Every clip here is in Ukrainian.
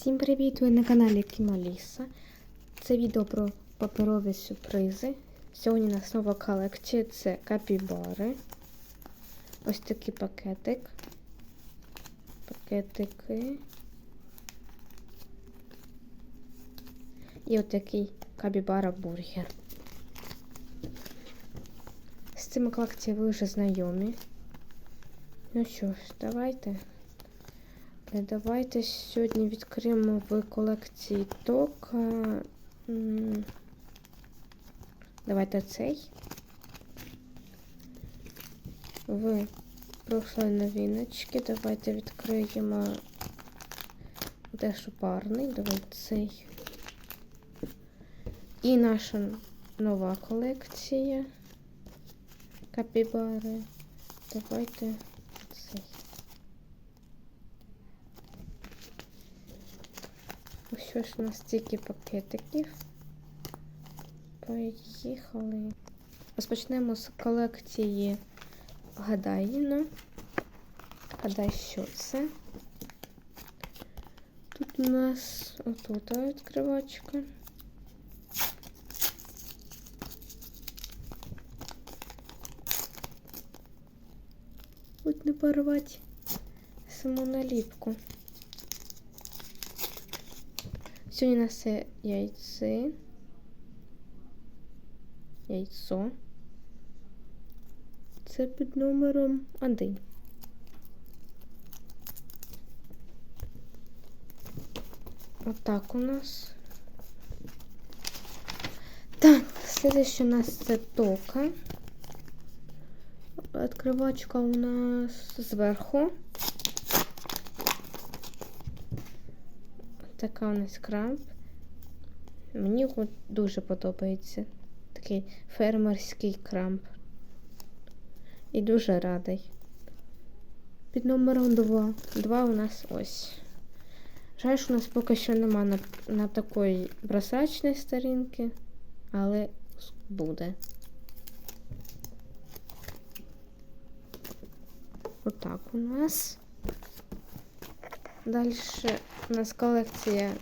Всім привіт! Ви на каналі Кімаліса. Це відео про паперові сюрпризи. Сьогодні у нас нова колекція це капібари. Ось такий пакетик. Пакетики. І отакий капібара бургер. З цими колекціями ви вже знайомі. Ну що ж, давайте. Давайте сьогодні відкриємо в колекції ток. Давайте цей. В прошлої новиночки. Давайте відкриємо дещо парний. Давайте цей. І наша нова колекція. Капібари. Давайте цей. Ось ж у нас стільки пакетиків. Поїхали. Розпочнемо з колекції Гадаїна. Гадай, що це? Тут у нас отут відкривачка. Будь не порвати саму наліпку. Сьогодні у нас це яйце. Яйцо. Це під номером 1. Отак у нас. Так, следующее у нас це тока. Открывачка у нас зверху. Така у нас крамп. Мені дуже подобається. Такий фермерський крамп. І дуже радий. Під номером 2. 2 у нас ось. Жаль, що у нас поки що нема на, на такої бросачної сторінки, але буде. Отак у нас. Далі у нас колекція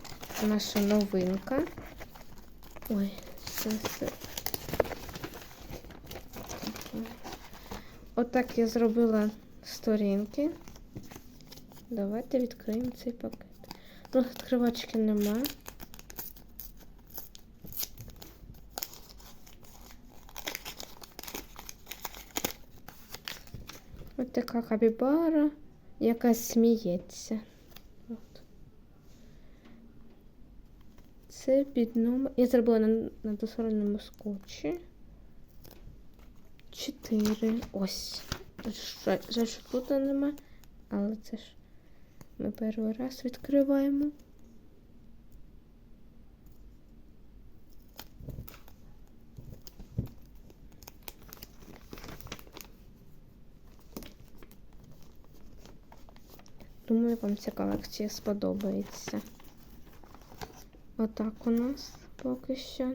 наша новинка. Ой, це все. Отак я зробила сторінки. Давайте відкриємо цей пакет. Ну, відкривачки нема. Ось така капібара, яка сміється. Це під номер. Я зробила на, на досорному скотчі. Чотири. Ось. Жаль, жаль, що тут нема. Але це ж ми перший раз відкриваємо. Думаю, вам ця колекція сподобається. Отак у нас поки що.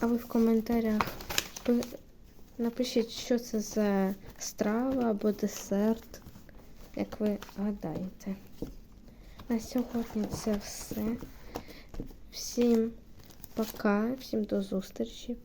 А ви в коментарях напишіть, що це за страва або десерт, як ви гадаєте. На сьогодні це все. Всім пока, всім до зустрічі.